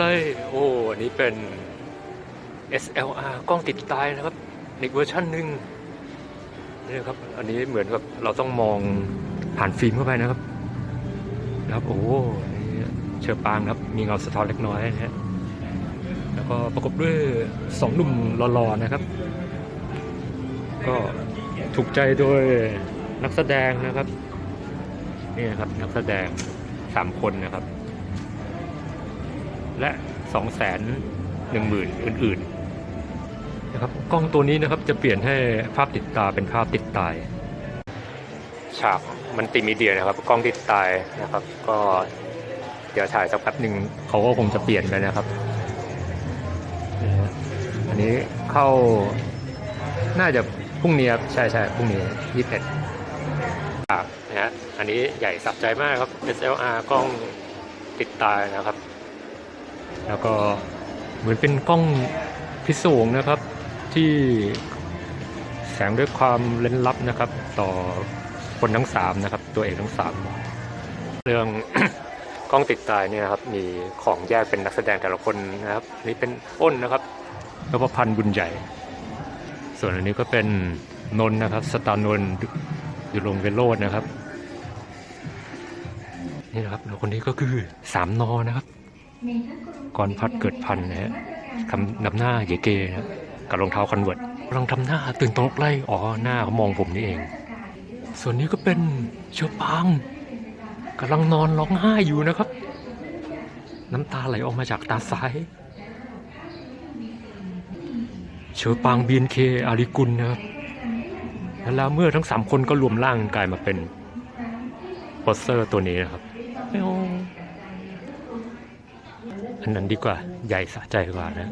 เลยโอ้อันนี้เป็น SLR กล้องติดตายนะครับอีกเวอร์ชันหนึ่งนี่ครับ อันนี้เหมือนกับเราต้องมองผ่านฟิล์มเข้าไปนะครับนะครับโอ้นี่เชอปางครับ มีเงาสะท้อนเล็กน้อยนะฮะแล้วก็ประกบด้วยสองหนุ่มหล่อๆนะครับ ก็ถูกใจโดยนักแสดงนะครับ นี่นะครับนักแสดงสามคนนะครับ และ2องแสนหนึ่งหมื่นอื่นๆนะครับกล้องตัวนี้นะครับจะเปลี่ยนให้ภาพติดตาเป็นภาพติดตาย ฉากมันติมีเดียนะครับ กล้องติดตายนะครับ ก็เดี๋ยวถ่ายสักแป๊บหนึ่งเขาก็คงจะเปลี่ยนไปนะครับนี่ฮะอันนี้เข้าน่าจะพรุ่งนี้ครับใช่ใช่พรุ่งนี้ยี่สิบเอ็ดนะฮะอันนี้ใหญ่สับใจมากครับ SLR กล้องติดตายนะครับ แล้วก็เหมือนเป็นกล้องพิสูงนะครับที่แสงด้วยความเล่นลับนะครับ ต่อคนทั้งสามนะครับ ตัวเอกทั้งสามเรื่องกล้องติดตายเนี่ยนะครับมีของแยกเป็นนักแสดงแต่ละคนนะครับนี่เป็นอ้นนะครับแล้วก็พันธ์บุญใหญ่ ส่วนอันนี้ก็เป็นนนนะครับสตาร์นนท์ดุลงเวโรจน์นะครับนี่นะครับคนนี้ก็คือสามนอนะครับ ก่อนพัดเกิดพันนะฮะทำนำหน้าเยเกนะกับรองเท้าคอนเวิร์ตกำลังทำหน้าตื่นตระหนกไล่อ๋อหน้าเขามองผมนี่เอง ส่วนนี้ก็เป็นเชือปางกำลังนอนร้องไห้อยู่นะครับ น้ำตาไหลออกมาจากตาซ้าย เชือปางบีนเคอาริกุลนะครับแล้วเมื่อทั้งสามคนก็รวมร่างกลายมาเป็นโปสเตอร์ตัวนี้นะครับแมว อันนั้นดีกว่าใหญ่สะใจกว่านะ